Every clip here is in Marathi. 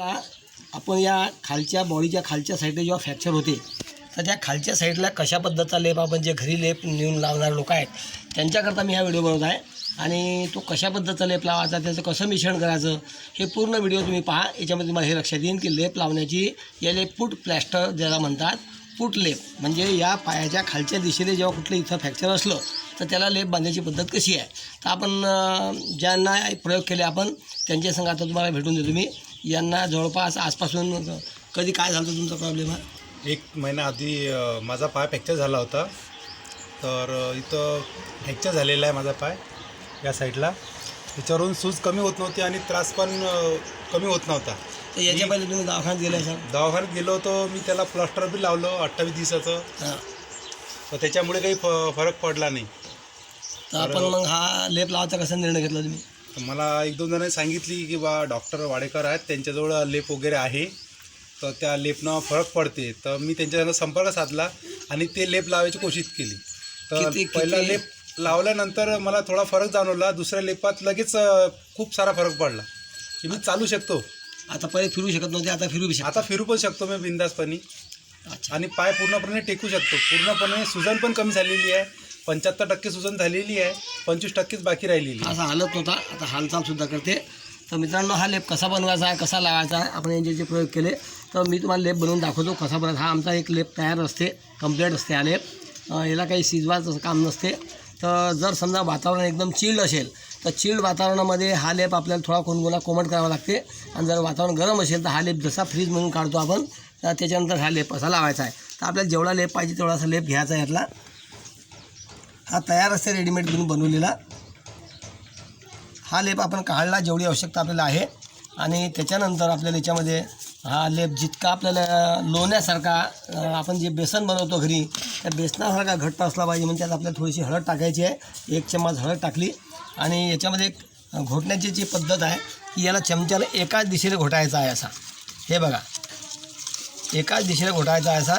मला आपण या खालच्या बॉडीच्या खालच्या साईडला जेव्हा फ्रॅक्चर होते तर त्या खालच्या साईडला कशा पद्धतीचा लेप आपण जे घरी लेप नेऊन लावणारे लोक आहेत त्यांच्याकरता मी हा व्हिडिओ बनवत आहे. आणि तो कशा पद्धतीचा लेप लावायचा त्याचं कसं मिश्रण करायचं हे पूर्ण व्हिडिओ तुम्ही पहा. याच्यामध्ये तुम्हाला हे लक्षात येईल की लेप लावण्याची याले पुट प्लॅस्टर ज्याला म्हणतात पुट लेप. म्हणजे या पायाच्या खालच्या दिशेने जेव्हा कुठलं इथं फ्रॅक्चर असलं तर त्याला लेप बांधायची पद्धत कशी आहे? तर आपण ज्यांना प्रयोग केले आपण त्यांच्या संग आता तुम्हाला भेटून देतो मी. यांना जवळपास आजपासून कधी काय झालं तुमचा प्रॉब्लेम हा एक महिना आधी माझा पाय फ्रॅक्चर झाला होता. तर इथं फ्रॅक्चर झालेला आहे माझा पाय या साईडला. त्याच्यावरून सूज कमी होत नव्हती आणि त्रास पण कमी होत नव्हता. तर याच्या पहिले तुम्ही दवाखान्यात गेले सर दवाखान्यात गेलो होतो मी त्याला प्लास्टर बी लावलं अठ्ठावीस दिवसाचं. तर त्याच्यामुळे काही फ फरक पडला नाही. तर आपण मग हा लेप लावायचा कसा निर्णय घेतला तुम्ही? तर मला एक दोन जणांनी सांगितली की बा डॉक्टर वाडेकर आहेत त्यांच्याजवळ लेप वगैरे आहे. तर त्या लेपनं फरक पडते. तर मी त्यांच्यासंग संपर्क साधला आणि ते लेप लावायची कोशिश केली. तर पहिला लेप लावल्यानंतर मला थोडा फरक जाणवला. दुसऱ्या लेपात लगेच खूप सारा फरक पडला. की मी चालू शकतो. आता पहिले फिरू शकत नव्हते आता फिरू शकता. आता फिरू पण शकतो मी बिंदासपणे. आणि पाय पूर्णपणे टेकू शकतो. पूर्णपणे सुजन पण कमी झालेली आहे. पंच्याहत्तर टक्के सुजन झालेली आहे पंचवीस टक्केच बाकी राहिलेली आहे. असा हालत नव्हता आता हालचाल सुद्धा करते. तर मित्रांनो हा लेप कसा बनवायचा आहे कसा लावायचा आहे आपण यांचे जे प्रयोग केले तर मी तुम्हाला लेप बनवून दाखवतो कसा बनवायचा. हा आमचा एक लेप तयार असते कंप्लीट असते हा लेप. अं, याला काही शिजवायचं काम नसते. तर जर समजा वातावरण एकदम चिल्ड असेल तर चिल्ड वातावरणामध्ये हा लेप आपल्याला थोडा कोणकोणा कोमट करावा लागते. आणि जर वातावरण गरम असेल तर हा लेप जसा फ्रीजमधून काढतो आपण तर त्याच्यानंतर हा लेप असा लावायचा आहे. तर आपल्याला जेवढा लेप पाहिजे तेवढासा लेप घ्यायचा आहे यातला. हा तयार असते रेडीमेड घेऊन बनवलेला. हा लेप आपण काढला जेवढी आवश्यकता आपल्याला आहे. आणि त्याच्यानंतर आपल्याला याच्यामध्ये हा लेप जितका आपल्याला लोण्यासारखा आपण जे बेसन बनवतो घरी त्या बेसनासारखा घट्ट असला पाहिजे. म्हणजे त्यात आपल्याला थोडीशी हळद टाकायची आहे. एक चम्मच हळद टाकली. आणि याच्यामध्ये एक घोटण्याची जी पद्धत आहे की याला चमच्याला एकाच दिशेने घोटायचा आहे असा. हे बघा. एकाच दिशेने घोटायचा आहे असा.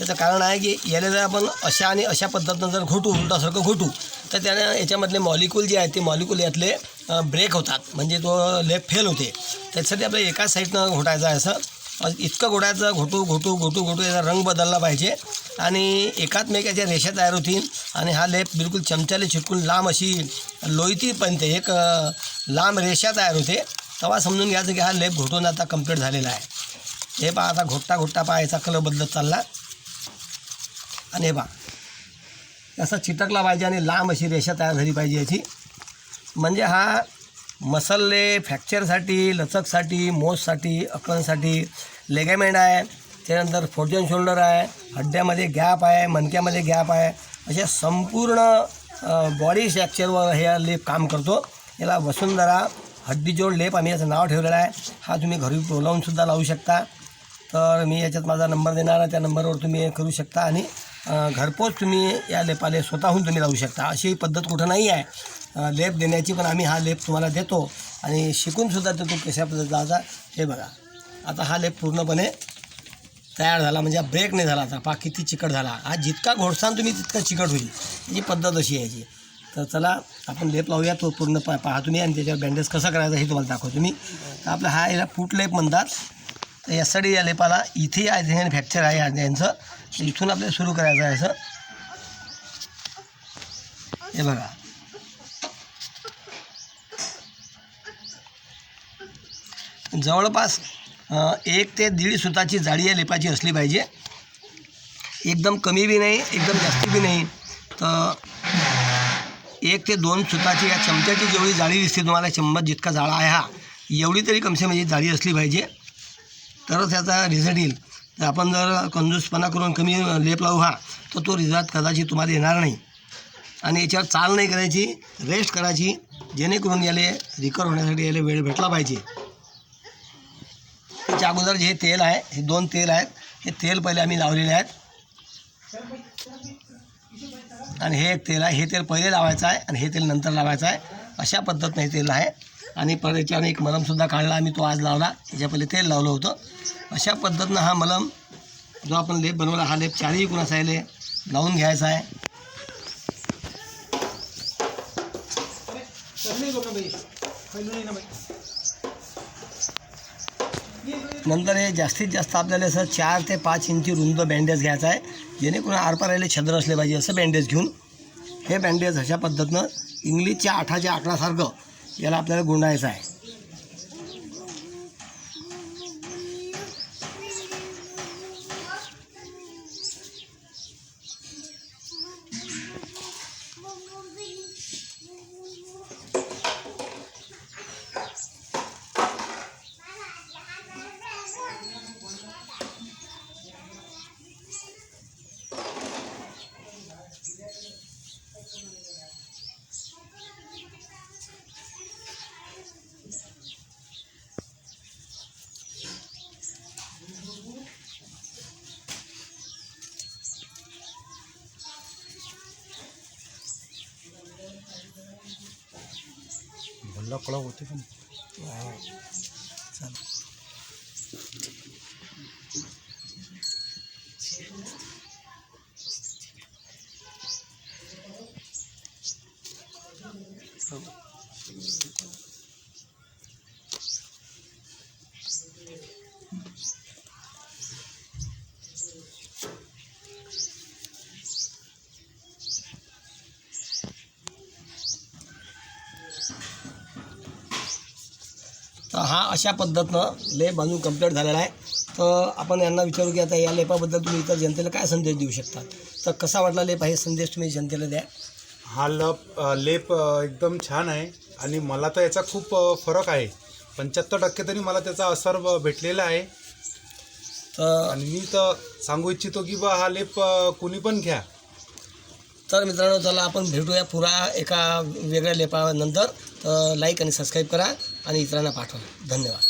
त्याचं कारण आहे की याला जर आपण अशा आणि अशा पद्धतीनं जर घोटू उलटासारखं घोटू तर त्याने याच्यामधले मॉलिक्यूल जे आहेत ते मॉलिक्यूल यातले ब्रेक होतात. म्हणजे तो लेप फेल होते. त्याच्यासाठी आपल्याला एकाच साईडनं घोटायचं आहे असं. इतकं घोटायचं घोटू घोटू घोटू घोटू याचा रंग बदलला पाहिजे. आणि एकात्मेकाच्या रेषा तयार होतील. आणि हा लेप बिलकुल चमच्याला चिटकून लांब अशी लोईती एक लांब रेषा तयार होते. तेव्हा समजून घ्यायचं की हा लेप घोटून आता कंप्लीट झालेला आहे. हे पहा आता घोटता घोटता पहा याचा कलर बदलत चालला. आणि बा असा चिटकला पाहिजे आणि लांब अशी रेषा तयार झाली पाहिजे याची म्हणजे हा मसल्ले फ्रॅक्चरसाठी लचकसाठी मोजसाठी अकलनसाठी लेगेमेंट आहे त्यानंतर फोर्जन शोल्डर आहे हड्ड्यामध्ये गॅप आहे मणक्यामध्ये गॅप आहे अशा संपूर्ण बॉडी स्ट्रक्चरवर हे लेप काम करतो याला वसुंधरा हड्डीजोड लेप आम्ही याचं नाव ठेवलेलं आहे हा तुम्ही घरी बोलावूनसुद्धा लावू शकता तर मी याच्यात माझा नंबर देणार आहे त्या नंबरवर तुम्ही हे करू शकता आणि घरपोच तुम्ही या लेपाले स्वतःहून तुम्ही लावू शकता. अशी पद्धत कुठं नाही आहे. लेप देण्याची पण आम्ही हा लेप तुम्हाला देतो आणि शिकूनसुद्धा देतो कशा पद्धतीचा हे बघा. आता हा लेप पूर्णपणे तयार झाला. म्हणजे ब्रेक नाही झाला आता. पा किती चिकट झाला. हा जितका घोडसान तुम्ही तितका चिकट होईल. याची पद्धत अशी यायची तर चला आपण लेप लावूया. तो पूर्ण पा पहा तुम्ही आणि त्याच्यावर बँडेज कसा करायचा हे तुम्हाला दाखवतो तुम्ही तर आपला हा याला फूट लेप म्हणतात. तर यासाठी या लेपाला इथे आहे फ्रॅक्चर आहे या- यांचं. इथून आपल्याला सुरू करायचं आहे असं. हे बघा. जवळपास एक ते दीड सुताची जाळी या लेपाची असली पाहिजे. एकदम कमी बी नाही एकदम जास्त बी नाही. तर एक ते दोन सुताची या चमच्याची जेवढी जाळी दिसते तुम्हाला चम्मच जितका जाळा आहे हा एवढी तरी कमसे म्हणजे जाळी असली पाहिजे. तरच याचा रिझल्ट येईल. आपण जर कंजूसपणा करून कमी लेप लावू हा तर तो रिझल्ट कदाचित तुम्हाला येणार नाही. आणि याच्यावर चाल नाही करायची रेस्ट करायची जेणेकरून याले रिकवर होण्यासाठी याला वेळ भेटला पाहिजे. त्याच्या अगोदर जे तेल आहे हे दोन तेल आहेत हे तेल पहिले आम्ही लावलेले आहेत. आणि हे एक तेल आहे हे तेल पहिले लावायचं आहे आणि हे तेल नंतर लावायचं आहे. अशा पद्धतीने हे तेल आहे. आणि परत एक मलमसुद्धा काढला आम्ही तो आज लावला. याच्या पहिले तेल लावलं होतं. अशा पद्धतीनं हा मलम जो आपण लेप बनवला हा लेप चारही कुणाचा आहे लावून घ्यायचा आहे. नंतर हे जास्तीत जास्त आपल्याला असं चार ते पाच इंची रुंद बँडेज घ्यायचा आहे. जेणेकरून आरपारायला छद्र असले पाहिजे असं बँडेज घेऊन. हे बँडेज अशा पद्धतीनं इंग्लिशच्या आठाच्या आकडासारखं याला आपल्याला गुंडायचं आहे. भल्ला कळा होते पण हो. तर हा अशा पद्धतीनं लेप बांधून कंप्लीट झालेला आहे. तर आपण यांना विचारू की आता या लेपाबद्दल तुम्ही इतर जनतेला काय संदेश देऊ शकता? तर कसा वाटला लेप? आहे संदेश तुम्ही जनतेला द्या. हा लप लेप एकदम छान आहे. आणि मला तर याचा खूप फरक आहे. पंच्याहत्तर टक्के तरी मला त्याचा असर भेटलेला आहे. तर आणि मी तर सांगू इच्छितो की बा हा लेप कोणी पण घ्या. तर मित्रांनो चला आपण भेटूया पुरा एका वेगळ्या लेपानंतर. तर लाईक आणि सबस्क्राईब करा. आणि इतरांना पाठवा धन्यवाद.